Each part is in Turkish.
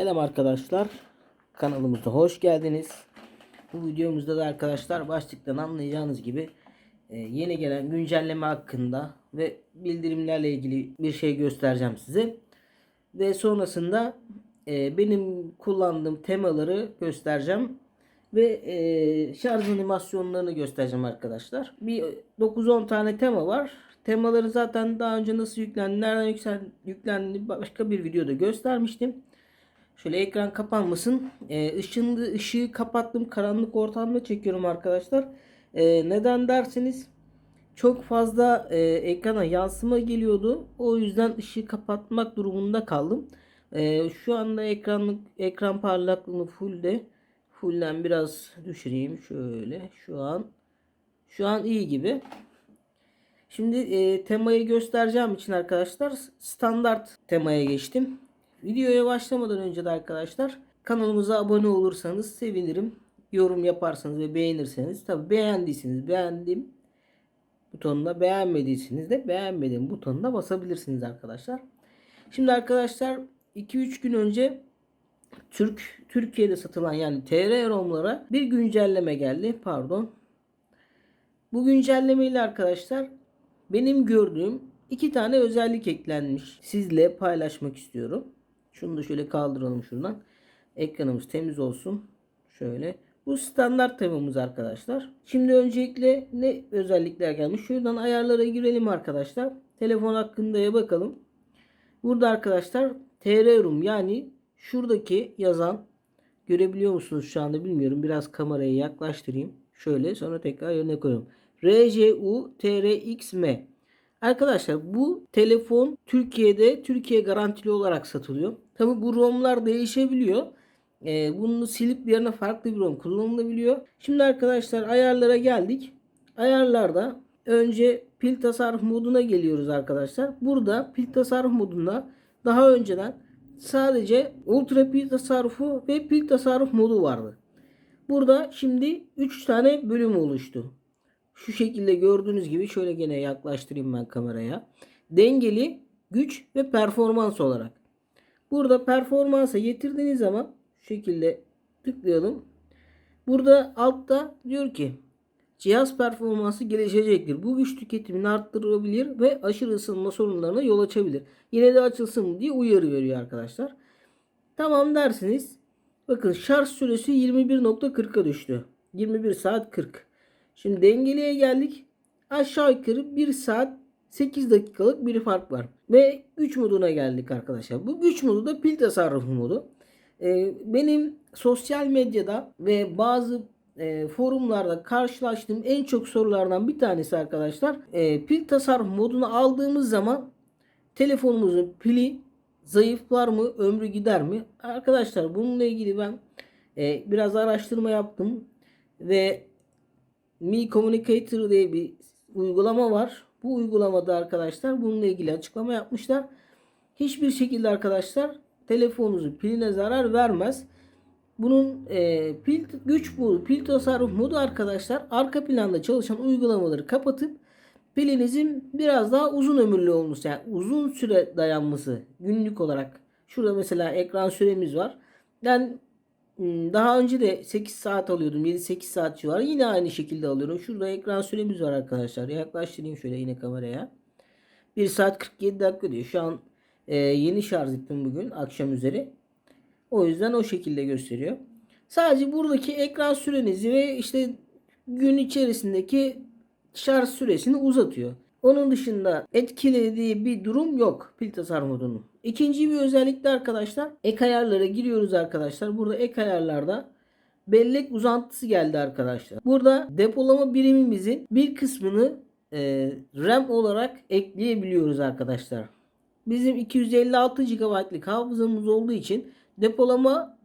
Selam arkadaşlar. Kanalımıza hoş geldiniz. Bu videomuzda da arkadaşlar başlıktan anlayacağınız gibi e, yeni gelen güncelleme hakkında ve bildirimlerle ilgili bir şey göstereceğim size. Ve sonrasında e, benim kullandığım temaları göstereceğim. Ve e, şarj animasyonlarını göstereceğim arkadaşlar. Bir 9-10 tane tema var. Temaları zaten daha önce nasıl yüklendi, nereden yüksel, yüklendi başka bir videoda göstermiştim. Şöyle ekran kapanmasın. Ee, ışığını, ışığı kapattım. Karanlık ortamda çekiyorum arkadaşlar. Ee, neden derseniz çok fazla e, ekrana yansıma geliyordu. O yüzden ışığı kapatmak durumunda kaldım. Ee, şu anda ekranlık ekran parlaklığını fullde. Fullden biraz düşüreyim şöyle. Şu an şu an iyi gibi. Şimdi e, temayı göstereceğim için arkadaşlar standart temaya geçtim. Videoya başlamadan önce de arkadaşlar kanalımıza abone olursanız sevinirim. Yorum yaparsanız ve beğenirseniz tabi beğendiyseniz beğendim butonuna beğenmediyseniz de beğenmedim butonuna basabilirsiniz arkadaşlar. Şimdi arkadaşlar 2-3 gün önce Türk Türkiye'de satılan yani TR ROM'lara bir güncelleme geldi. Pardon. Bu güncellemeyle arkadaşlar benim gördüğüm iki tane özellik eklenmiş. Sizle paylaşmak istiyorum. Şunu da şöyle kaldıralım şuradan. Ekranımız temiz olsun. Şöyle. Bu standart temamız arkadaşlar. Şimdi öncelikle ne özellikler gelmiş? Şuradan ayarlara girelim arkadaşlar. Telefon hakkındaya bakalım. Burada arkadaşlar TR Room yani şuradaki yazan görebiliyor musunuz şu anda bilmiyorum. Biraz kamerayı yaklaştırayım. Şöyle sonra tekrar yerine koyuyorum. RJU TRXM Arkadaşlar bu telefon Türkiye'de Türkiye garantili olarak satılıyor. Tabi bu ROM'lar değişebiliyor. Ee, bunu silip yerine farklı bir ROM kullanılabiliyor. Şimdi arkadaşlar ayarlara geldik. Ayarlarda önce pil tasarruf moduna geliyoruz arkadaşlar. Burada pil tasarruf modunda daha önceden sadece ultra pil tasarrufu ve pil tasarruf modu vardı. Burada şimdi 3 tane bölüm oluştu. Şu şekilde gördüğünüz gibi şöyle gene yaklaştırayım ben kameraya. Dengeli, güç ve performans olarak. Burada performansa getirdiğiniz zaman şu şekilde tıklayalım. Burada altta diyor ki cihaz performansı gelişecektir. Bu güç tüketimini arttırabilir ve aşırı ısınma sorunlarına yol açabilir. Yine de açılsın diye uyarı veriyor arkadaşlar. Tamam dersiniz. Bakın şarj süresi 21.40'a düştü. 21 saat 40. Şimdi dengeliye geldik. Aşağı yukarı 1 saat 8 dakikalık bir fark var. Ve güç moduna geldik arkadaşlar. Bu güç modu da pil tasarrufu modu. Ee, benim sosyal medyada ve bazı e, forumlarda karşılaştığım en çok sorulardan bir tanesi arkadaşlar. E, pil tasarruf modunu aldığımız zaman telefonumuzun pili zayıflar mı, ömrü gider mi? Arkadaşlar bununla ilgili ben e, biraz araştırma yaptım ve Mi Communicator diye bir uygulama var. Bu uygulamada arkadaşlar bununla ilgili açıklama yapmışlar. Hiçbir şekilde arkadaşlar telefonunuzu piline zarar vermez. Bunun e, pil güç bu pil tasarruf modu arkadaşlar arka planda çalışan uygulamaları kapatıp pilinizin biraz daha uzun ömürlü olması yani uzun süre dayanması günlük olarak. Şurada mesela ekran süremiz var. Ben Hmm, Daha önce de 8 saat alıyordum. 7-8 saat civarı. Yine aynı şekilde alıyorum. Şurada ekran süremiz var arkadaşlar. Yaklaştırayım şöyle yine kameraya. 1 saat 47 dakika diyor. Şu an e, yeni şarj ettim bugün akşam üzeri. O yüzden o şekilde gösteriyor. Sadece buradaki ekran sürenizi ve işte gün içerisindeki şarj süresini uzatıyor. Onun dışında etkilediği bir durum yok pil tasarruf modunun. İkinci bir özellik de arkadaşlar ek ayarlara giriyoruz arkadaşlar. Burada ek ayarlarda bellek uzantısı geldi arkadaşlar. Burada depolama birimimizin bir kısmını e, RAM olarak ekleyebiliyoruz arkadaşlar. Bizim 256 GB'lık hafızamız olduğu için depolama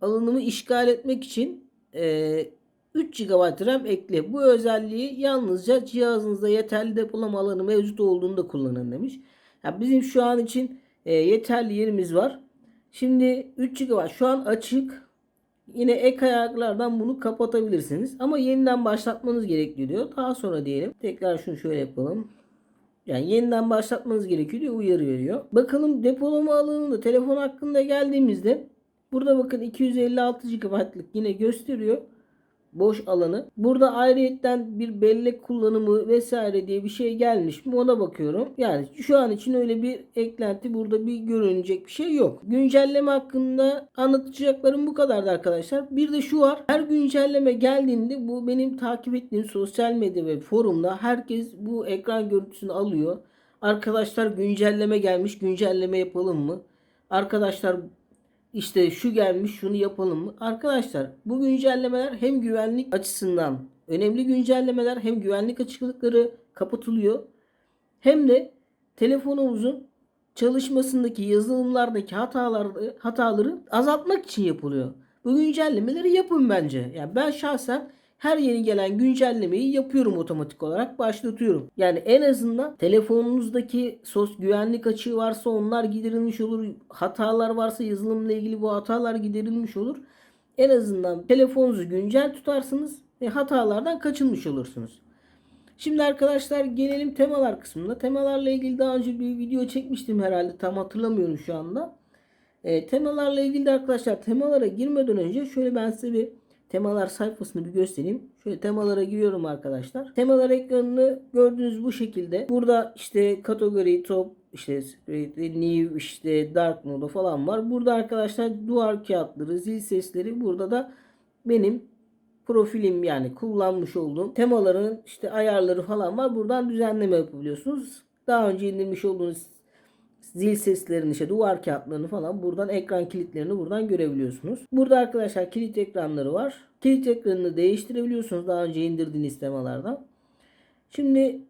alanımı işgal etmek için e, 3 GB RAM ekle. Bu özelliği yalnızca cihazınızda yeterli depolama alanı mevcut olduğunda kullanın demiş. Ya bizim şu an için e, yeterli yerimiz var. Şimdi 3 GB şu an açık. Yine ek ayaklardan bunu kapatabilirsiniz. Ama yeniden başlatmanız gerekiyor diyor. Daha sonra diyelim. Tekrar şunu şöyle yapalım. Yani yeniden başlatmanız gerekiyor diye uyarı veriyor. Bakalım depolama alanında telefon hakkında geldiğimizde burada bakın 256 GB'lık yine gösteriyor boş alanı. Burada ayrıyetten bir bellek kullanımı vesaire diye bir şey gelmiş mi ona bakıyorum. Yani şu an için öyle bir eklenti burada bir görünecek bir şey yok. Güncelleme hakkında anlatacaklarım bu kadardı arkadaşlar. Bir de şu var. Her güncelleme geldiğinde bu benim takip ettiğim sosyal medya ve forumda herkes bu ekran görüntüsünü alıyor. Arkadaşlar güncelleme gelmiş güncelleme yapalım mı? Arkadaşlar işte şu gelmiş şunu yapalım mı? Arkadaşlar bu güncellemeler hem güvenlik açısından önemli güncellemeler hem güvenlik açıklıkları kapatılıyor. Hem de telefonumuzun çalışmasındaki yazılımlardaki hataları, hataları azaltmak için yapılıyor. Bu güncellemeleri yapın bence. Yani ben şahsen her yeni gelen güncellemeyi yapıyorum otomatik olarak başlatıyorum. Yani en azından telefonunuzdaki sos güvenlik açığı varsa onlar giderilmiş olur. Hatalar varsa yazılımla ilgili bu hatalar giderilmiş olur. En azından telefonunuzu güncel tutarsınız ve hatalardan kaçınmış olursunuz. Şimdi arkadaşlar gelelim temalar kısmına. Temalarla ilgili daha önce bir video çekmiştim herhalde. Tam hatırlamıyorum şu anda. E, temalarla ilgili de arkadaşlar temalara girmeden önce şöyle ben size bir temalar sayfasını bir göstereyim. Şöyle temalara giriyorum arkadaşlar. Temalar ekranını gördüğünüz bu şekilde. Burada işte kategori, top, işte new, işte dark mode falan var. Burada arkadaşlar duvar kağıtları, zil sesleri. Burada da benim profilim yani kullanmış olduğum temaların işte ayarları falan var. Buradan düzenleme yapabiliyorsunuz. Daha önce indirmiş olduğunuz zil seslerini işte duvar kağıtlarını falan buradan ekran kilitlerini buradan görebiliyorsunuz. Burada arkadaşlar kilit ekranları var. Kilit ekranını değiştirebiliyorsunuz daha önce indirdiğiniz temalardan. Şimdi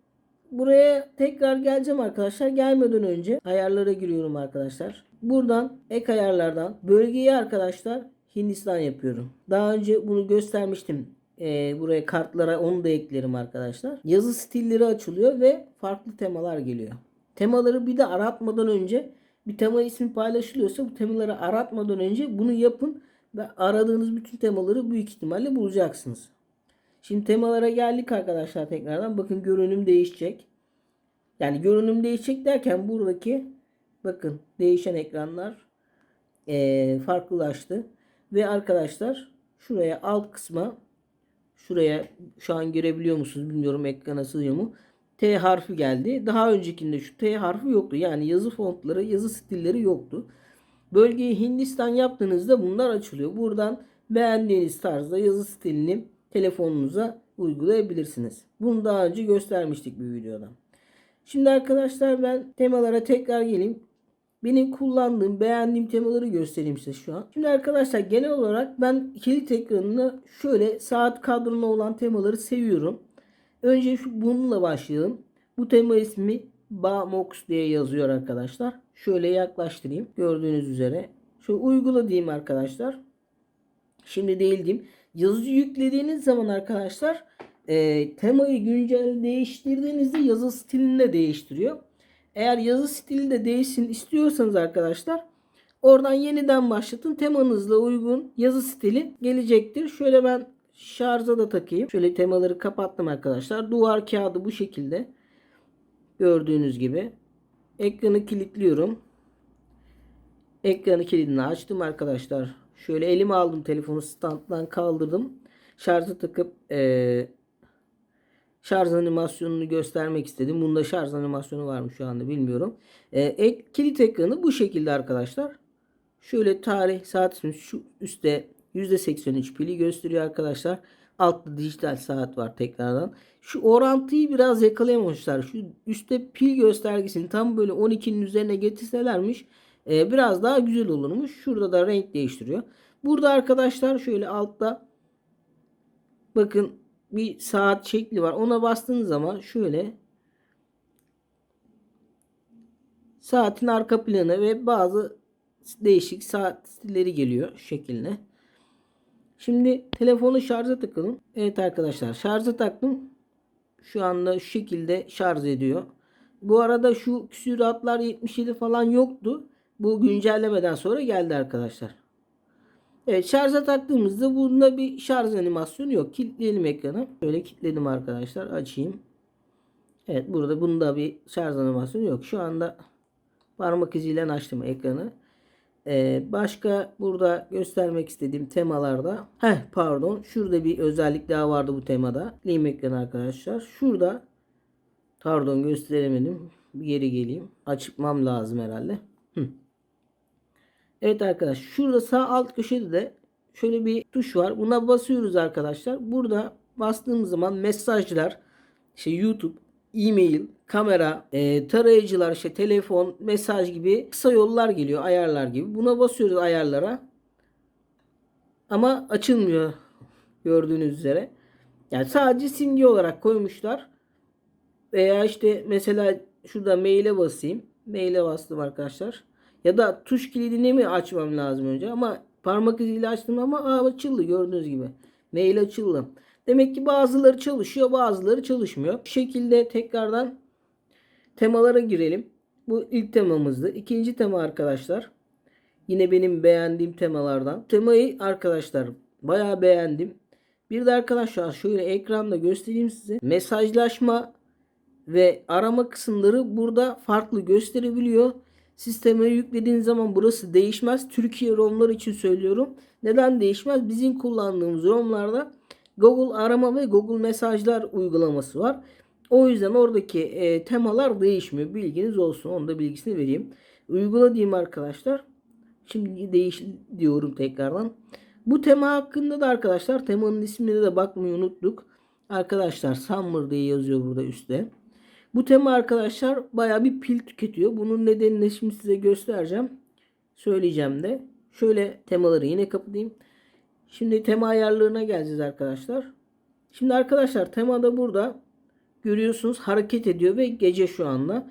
buraya tekrar geleceğim arkadaşlar. Gelmeden önce ayarlara giriyorum arkadaşlar. Buradan ek ayarlardan bölgeyi arkadaşlar Hindistan yapıyorum. Daha önce bunu göstermiştim. Ee, buraya kartlara onu da eklerim arkadaşlar. Yazı stilleri açılıyor ve farklı temalar geliyor. Temaları bir de aratmadan önce bir tema ismi paylaşılıyorsa bu temaları aratmadan önce bunu yapın ve aradığınız bütün temaları büyük ihtimalle bulacaksınız. Şimdi temalara geldik arkadaşlar tekrardan. Bakın görünüm değişecek. Yani görünüm değişecek derken buradaki bakın değişen ekranlar ee, farklılaştı. Ve arkadaşlar şuraya alt kısma şuraya şu an görebiliyor musunuz bilmiyorum ekrana sığıyor mu? T harfi geldi. Daha öncekinde şu T harfi yoktu. Yani yazı fontları, yazı stilleri yoktu. Bölgeyi Hindistan yaptığınızda bunlar açılıyor. Buradan beğendiğiniz tarzda yazı stilini telefonunuza uygulayabilirsiniz. Bunu daha önce göstermiştik bir videoda. Şimdi arkadaşlar ben temalara tekrar geleyim. Benim kullandığım, beğendiğim temaları göstereyim size şu an. Şimdi arkadaşlar genel olarak ben kilit ekranını şöyle saat kadrona olan temaları seviyorum. Önce şu bununla başlayalım. Bu tema ismi Bamox diye yazıyor arkadaşlar. Şöyle yaklaştırayım. Gördüğünüz üzere. Şu uygula diyeyim arkadaşlar. Şimdi değil diyeyim. Yazıcı yüklediğiniz zaman arkadaşlar e, temayı güncel değiştirdiğinizde yazı stilini de değiştiriyor. Eğer yazı stili de değişsin istiyorsanız arkadaşlar oradan yeniden başlatın. Temanızla uygun yazı stili gelecektir. Şöyle ben şarja da takayım. Şöyle temaları kapattım arkadaşlar. Duvar kağıdı bu şekilde. Gördüğünüz gibi. Ekranı kilitliyorum. Ekranı kilidini açtım arkadaşlar. Şöyle elime aldım telefonu standdan kaldırdım. Şarja takıp ee, şarj animasyonunu göstermek istedim. Bunda şarj animasyonu var mı şu anda bilmiyorum. E, ek, kilit ekranı bu şekilde arkadaşlar. Şöyle tarih saat şu üstte %83 pili gösteriyor arkadaşlar. Altta dijital saat var tekrardan. Şu orantıyı biraz yakalayamamışlar. Şu üstte pil göstergesini tam böyle 12'nin üzerine getirselermiş e, biraz daha güzel olurmuş. Şurada da renk değiştiriyor. Burada arkadaşlar şöyle altta bakın bir saat şekli var. Ona bastığınız zaman şöyle saatin arka planı ve bazı değişik saat stilleri geliyor şekline. Şimdi telefonu şarja takalım. Evet arkadaşlar şarja taktım. Şu anda şu şekilde şarj ediyor. Bu arada şu küsuratlar 77 falan yoktu. Bu güncellemeden sonra geldi arkadaşlar. Evet şarja taktığımızda bunda bir şarj animasyonu yok. Kilitleyelim ekranı. Böyle kilitledim arkadaşlar. Açayım. Evet burada bunda bir şarj animasyonu yok. Şu anda parmak iziyle açtım ekranı. Ee, başka burada göstermek istediğim temalarda heh pardon şurada bir özellik daha vardı bu temada. Ekranı arkadaşlar. Şurada pardon gösteremedim. Bir geri geleyim. Açmam lazım herhalde. Hı. Evet arkadaşlar şurada sağ alt köşede de şöyle bir tuş var. Buna basıyoruz arkadaşlar. Burada bastığımız zaman mesajlar işte YouTube, e-mail, kamera, e, tarayıcılar, işte telefon, mesaj gibi kısa yollar geliyor, ayarlar gibi. Buna basıyoruz ayarlara. Ama açılmıyor gördüğünüz üzere. Yani sadece simge olarak koymuşlar. Veya işte mesela şurada maile basayım. Maile bastım arkadaşlar. Ya da tuş kilidini mi açmam lazım önce ama parmak iziyle açtım ama aa, açıldı gördüğünüz gibi. Mail açıldı. Demek ki bazıları çalışıyor bazıları çalışmıyor. Bu şekilde tekrardan temalara girelim. Bu ilk temamızdı. İkinci tema arkadaşlar. Yine benim beğendiğim temalardan. Temayı arkadaşlar bayağı beğendim. Bir de arkadaşlar şöyle ekranda göstereyim size. Mesajlaşma ve arama kısımları burada farklı gösterebiliyor. Sisteme yüklediğiniz zaman burası değişmez. Türkiye ROM'lar için söylüyorum. Neden değişmez? Bizim kullandığımız ROM'larda Google arama ve Google mesajlar uygulaması var. O yüzden oradaki e, temalar değişmiyor. Bilginiz olsun. Onu da bilgisini vereyim. Uygula diyeyim arkadaşlar. Şimdi değiş diyorum tekrardan. Bu tema hakkında da arkadaşlar temanın ismine de bakmayı unuttuk. Arkadaşlar Summer diye yazıyor burada üstte. Bu tema arkadaşlar baya bir pil tüketiyor. Bunun nedenini şimdi size göstereceğim. Söyleyeceğim de. Şöyle temaları yine kapatayım. Şimdi tema ayarlarına geleceğiz arkadaşlar. Şimdi arkadaşlar temada burada görüyorsunuz hareket ediyor ve gece şu anda.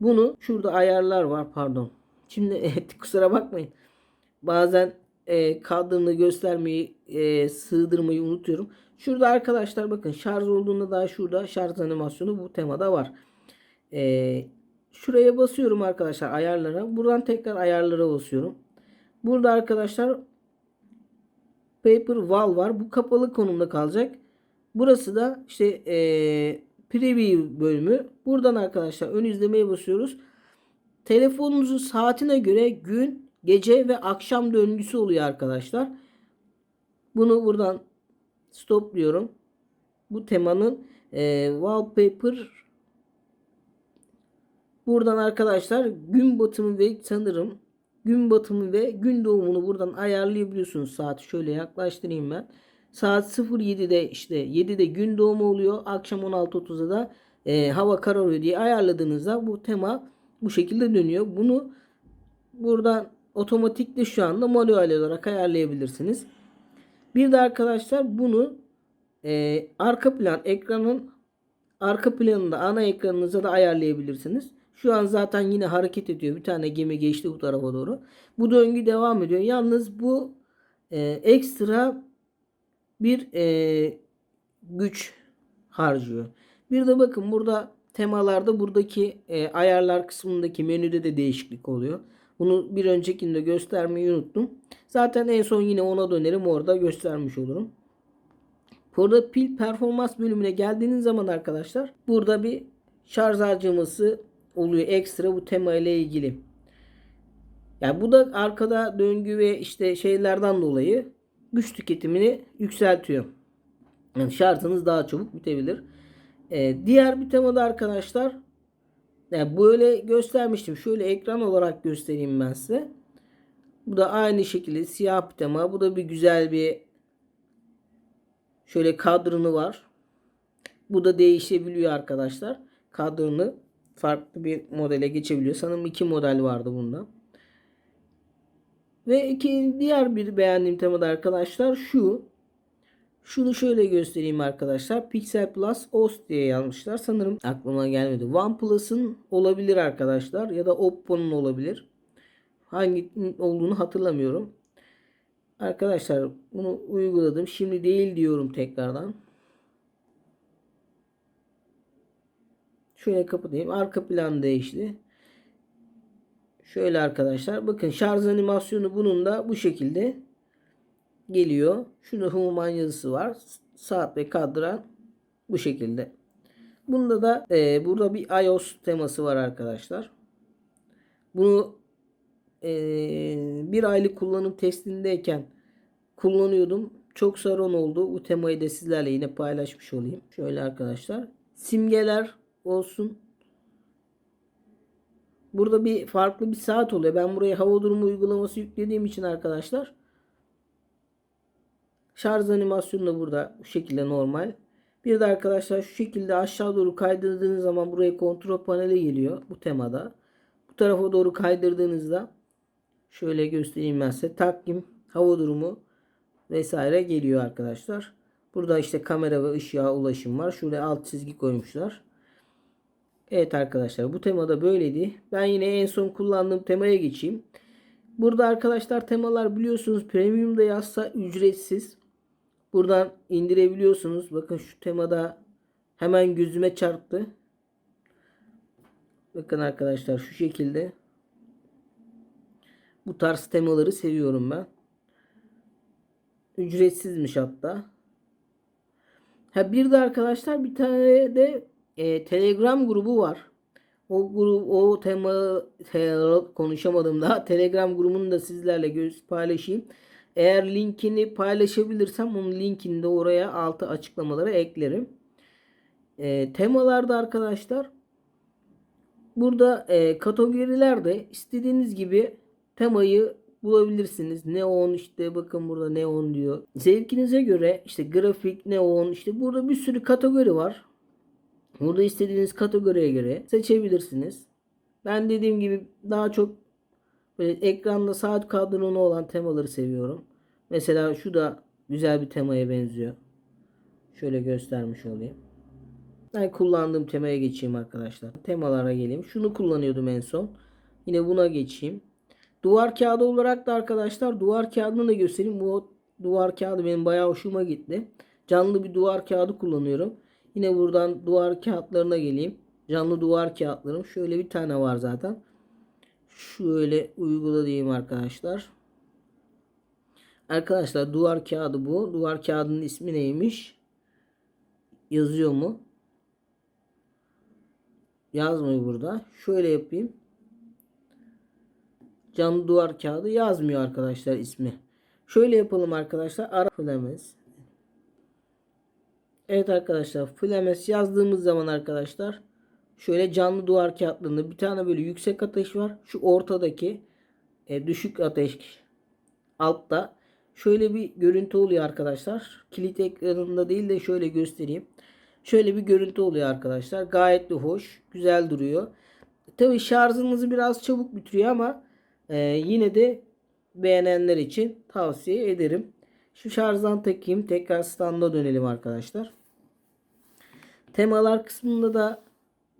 Bunu şurada ayarlar var pardon. Şimdi evet kusura bakmayın. Bazen e, kadrını göstermeyi e, sığdırmayı unutuyorum. Şurada arkadaşlar bakın şarj olduğunda daha şurada şarj animasyonu bu temada var. E, şuraya basıyorum arkadaşlar ayarlara. Buradan tekrar ayarlara basıyorum. Burada arkadaşlar Paper Wall var. Bu kapalı konumda kalacak. Burası da işte e, preview bölümü. Buradan arkadaşlar ön izlemeye basıyoruz. Telefonunuzun saatine göre gün, gece ve akşam döngüsü oluyor arkadaşlar. Bunu buradan stopluyorum. Bu temanın e, wallpaper buradan arkadaşlar gün batımı ve sanırım gün batımı ve gün doğumunu buradan ayarlayabiliyorsunuz. Saati şöyle yaklaştırayım ben. Saat 07'de işte 7'de gün doğumu oluyor. Akşam 16.30'da da e, hava kararıyor diye ayarladığınızda bu tema bu şekilde dönüyor. Bunu buradan otomatikle şu anda manuel olarak ayarlayabilirsiniz. Bir de arkadaşlar bunu e, arka plan ekranın arka planında ana ekranınıza da ayarlayabilirsiniz. Şu an zaten yine hareket ediyor. Bir tane gemi geçti bu tarafa doğru. Bu döngü devam ediyor. Yalnız bu e, ekstra bir e, güç harcıyor. Bir de bakın burada temalarda buradaki e, ayarlar kısmındaki menüde de değişiklik oluyor. Bunu bir öncekinde göstermeyi unuttum. Zaten en son yine ona dönerim orada göstermiş olurum. Burada pil performans bölümüne geldiğiniz zaman arkadaşlar burada bir şarj harcaması oluyor ekstra bu tema ile ilgili. Yani bu da arkada döngü ve işte şeylerden dolayı güç tüketimini yükseltiyor. Yani şarjınız daha çabuk bitebilir. Ee, diğer bir temada arkadaşlar yani böyle göstermiştim. Şöyle ekran olarak göstereyim ben size. Bu da aynı şekilde siyah bir tema. Bu da bir güzel bir şöyle kadrını var. Bu da değişebiliyor arkadaşlar. Kadrını farklı bir modele geçebiliyor. Sanırım iki model vardı bunda. Ve iki diğer bir beğendiğim temada arkadaşlar şu. Şunu şöyle göstereyim arkadaşlar. Pixel Plus OS diye yazmışlar. Sanırım aklıma gelmedi. OnePlus'ın olabilir arkadaşlar. Ya da Oppo'nun olabilir. Hangi olduğunu hatırlamıyorum. Arkadaşlar bunu uyguladım. Şimdi değil diyorum tekrardan. Şöyle kapatayım. Arka plan değişti. Şöyle arkadaşlar. Bakın şarj animasyonu bunun da bu şekilde. geliyor. Şurada Human yazısı var. Saat ve kadran bu şekilde. Bunda da e, burada bir iOS teması var arkadaşlar. Bunu e, bir aylık kullanım testindeyken kullanıyordum. Çok sorun oldu. Bu temayı da sizlerle yine paylaşmış olayım. Şöyle arkadaşlar. Simgeler olsun. Burada bir farklı bir saat oluyor. Ben buraya hava durumu uygulaması yüklediğim için arkadaşlar. Şarj animasyonu da burada bu şekilde normal. Bir de arkadaşlar şu şekilde aşağı doğru kaydırdığınız zaman buraya kontrol paneli geliyor bu temada. Bu tarafa doğru kaydırdığınızda şöyle göstereyim ben size. Takvim, hava durumu vesaire geliyor arkadaşlar. Burada işte kamera ve ışığa ulaşım var. Şuraya alt çizgi koymuşlar. Evet arkadaşlar bu temada böyleydi. Ben yine en son kullandığım temaya geçeyim. Burada arkadaşlar temalar biliyorsunuz premium da yazsa ücretsiz. Buradan indirebiliyorsunuz. Bakın şu temada hemen gözüme çarptı. Bakın arkadaşlar şu şekilde. Bu tarz temaları seviyorum ben. Ücretsizmiş hatta. Ha bir de arkadaşlar bir tane de e, Telegram grubu var. O grup o tema te, konuşamadım daha. Telegram grubunu da sizlerle göz paylaşayım. Eğer linkini paylaşabilirsem onun linkini de oraya altı açıklamalara eklerim. E, temalarda arkadaşlar burada e, kategorilerde istediğiniz gibi temayı bulabilirsiniz. Neon işte bakın burada neon diyor. Zevkinize göre işte grafik, neon işte burada bir sürü kategori var. Burada istediğiniz kategoriye göre seçebilirsiniz. Ben dediğim gibi daha çok böyle ekranda saat kadronu olan temaları seviyorum. Mesela şu da güzel bir temaya benziyor. Şöyle göstermiş olayım. Ben kullandığım temaya geçeyim arkadaşlar. Temalara geleyim. Şunu kullanıyordum en son. Yine buna geçeyim. Duvar kağıdı olarak da arkadaşlar duvar kağıdını da göstereyim. Bu duvar kağıdı benim bayağı hoşuma gitti. Canlı bir duvar kağıdı kullanıyorum. Yine buradan duvar kağıtlarına geleyim. Canlı duvar kağıtlarım. Şöyle bir tane var zaten. Şöyle uygula diyeyim arkadaşlar. Arkadaşlar duvar kağıdı bu. Duvar kağıdının ismi neymiş? Yazıyor mu? Yazmıyor burada. Şöyle yapayım. Canlı duvar kağıdı yazmıyor arkadaşlar ismi. Şöyle yapalım arkadaşlar. Ara Flames. Evet arkadaşlar Flames yazdığımız zaman arkadaşlar şöyle canlı duvar kağıtlarında bir tane böyle yüksek ateş var. Şu ortadaki e, düşük ateş altta şöyle bir görüntü oluyor arkadaşlar. Kilit ekranında değil de şöyle göstereyim. Şöyle bir görüntü oluyor arkadaşlar. Gayet de hoş. Güzel duruyor. Tabi şarjınızı biraz çabuk bitiriyor ama e, yine de beğenenler için tavsiye ederim. Şu şarjdan takayım. Tekrar standa dönelim arkadaşlar. Temalar kısmında da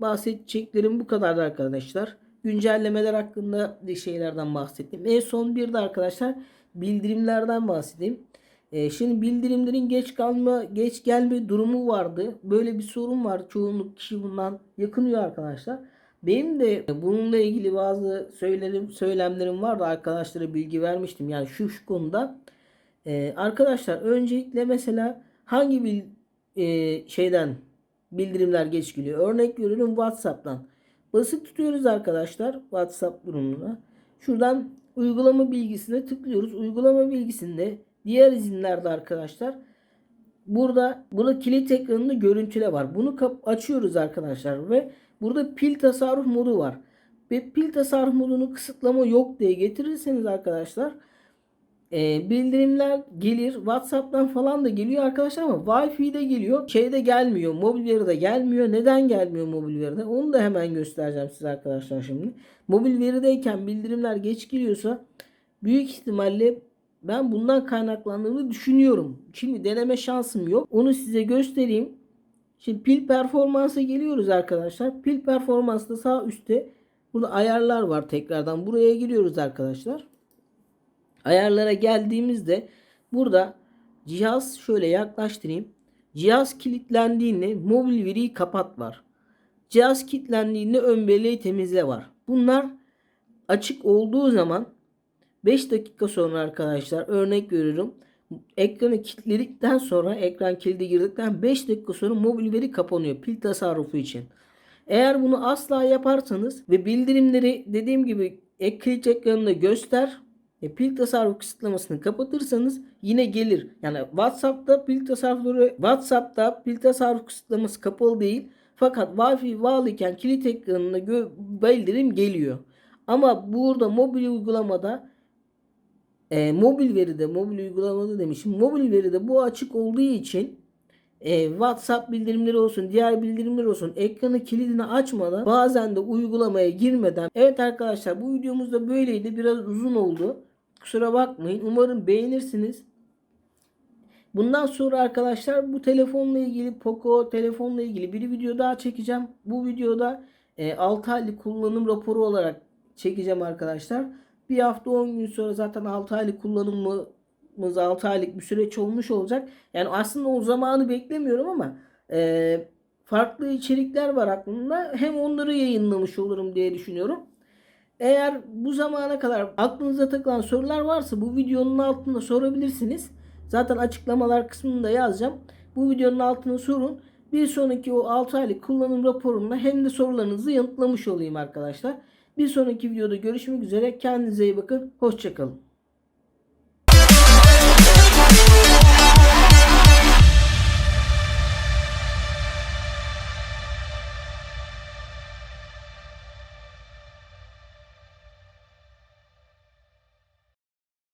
bahsedeceklerim bu kadar arkadaşlar. Güncellemeler hakkında şeylerden bahsettim. En son bir de arkadaşlar bildirimlerden bahsedeyim. Ee, şimdi bildirimlerin geç kalma, geç gelme durumu vardı. Böyle bir sorun var. Çoğunluk kişi bundan yakınıyor arkadaşlar. Benim de bununla ilgili bazı söylerim, söylemlerim vardı. Arkadaşlara bilgi vermiştim. Yani şu şu konuda. Ee, arkadaşlar öncelikle mesela hangi bir e, şeyden bildirimler geç geliyor? Örnek veriyorum WhatsApp'tan. Basıp tutuyoruz arkadaşlar WhatsApp durumuna. Şuradan uygulama bilgisine tıklıyoruz. Uygulama bilgisinde diğer izinlerde arkadaşlar burada burada kilit ekranında görüntüle var. Bunu açıyoruz arkadaşlar ve burada pil tasarruf modu var. Ve pil tasarruf modunu kısıtlama yok diye getirirseniz arkadaşlar e, bildirimler gelir. WhatsApp'tan falan da geliyor arkadaşlar ama Wi-Fi'de geliyor. Şeyde gelmiyor. Mobil veride gelmiyor. Neden gelmiyor mobil veride? Onu da hemen göstereceğim size arkadaşlar şimdi. Mobil verideyken bildirimler geç geliyorsa büyük ihtimalle ben bundan kaynaklandığını düşünüyorum. Şimdi deneme şansım yok. Onu size göstereyim. Şimdi pil performansa geliyoruz arkadaşlar. Pil performansta sağ üstte burada ayarlar var tekrardan. Buraya giriyoruz arkadaşlar. Ayarlara geldiğimizde burada cihaz şöyle yaklaştırayım. Cihaz kilitlendiğinde mobil veriyi kapat var. Cihaz kilitlendiğinde ön belleği temizle var. Bunlar açık olduğu zaman 5 dakika sonra arkadaşlar örnek veriyorum. ekranı kilitledikten sonra ekran kilidi girdikten 5 dakika sonra mobil veri kapanıyor pil tasarrufu için. Eğer bunu asla yaparsanız ve bildirimleri dediğim gibi ek kilit ekranında göster e, pil tasarruf kısıtlamasını kapatırsanız yine gelir. Yani WhatsApp'ta pil tasarrufu WhatsApp'ta pil tasarruf kısıtlaması kapalı değil. Fakat Wi-Fi bağlıyken kilit ekranına bildirim geliyor. Ama burada mobil uygulamada e, mobil veride mobil uygulamada demişim. Mobil veride bu açık olduğu için e, WhatsApp bildirimleri olsun, diğer bildirimler olsun ekranı kilidini açmadan bazen de uygulamaya girmeden Evet arkadaşlar bu videomuz da böyleydi. Biraz uzun oldu. Kusura bakmayın. Umarım beğenirsiniz. Bundan sonra arkadaşlar bu telefonla ilgili Poco telefonla ilgili bir video daha çekeceğim. Bu videoda e, 6 aylık kullanım raporu olarak çekeceğim arkadaşlar. Bir hafta 10 gün sonra zaten 6 aylık kullanımımız 6 aylık bir süreç olmuş olacak. Yani aslında o zamanı beklemiyorum ama e, farklı içerikler var aklımda. Hem onları yayınlamış olurum diye düşünüyorum. Eğer bu zamana kadar aklınıza takılan sorular varsa bu videonun altında sorabilirsiniz. Zaten açıklamalar kısmında yazacağım. Bu videonun altına sorun. Bir sonraki o 6 aylık kullanım raporumla hem de sorularınızı yanıtlamış olayım arkadaşlar. Bir sonraki videoda görüşmek üzere. Kendinize iyi bakın. Hoşçakalın.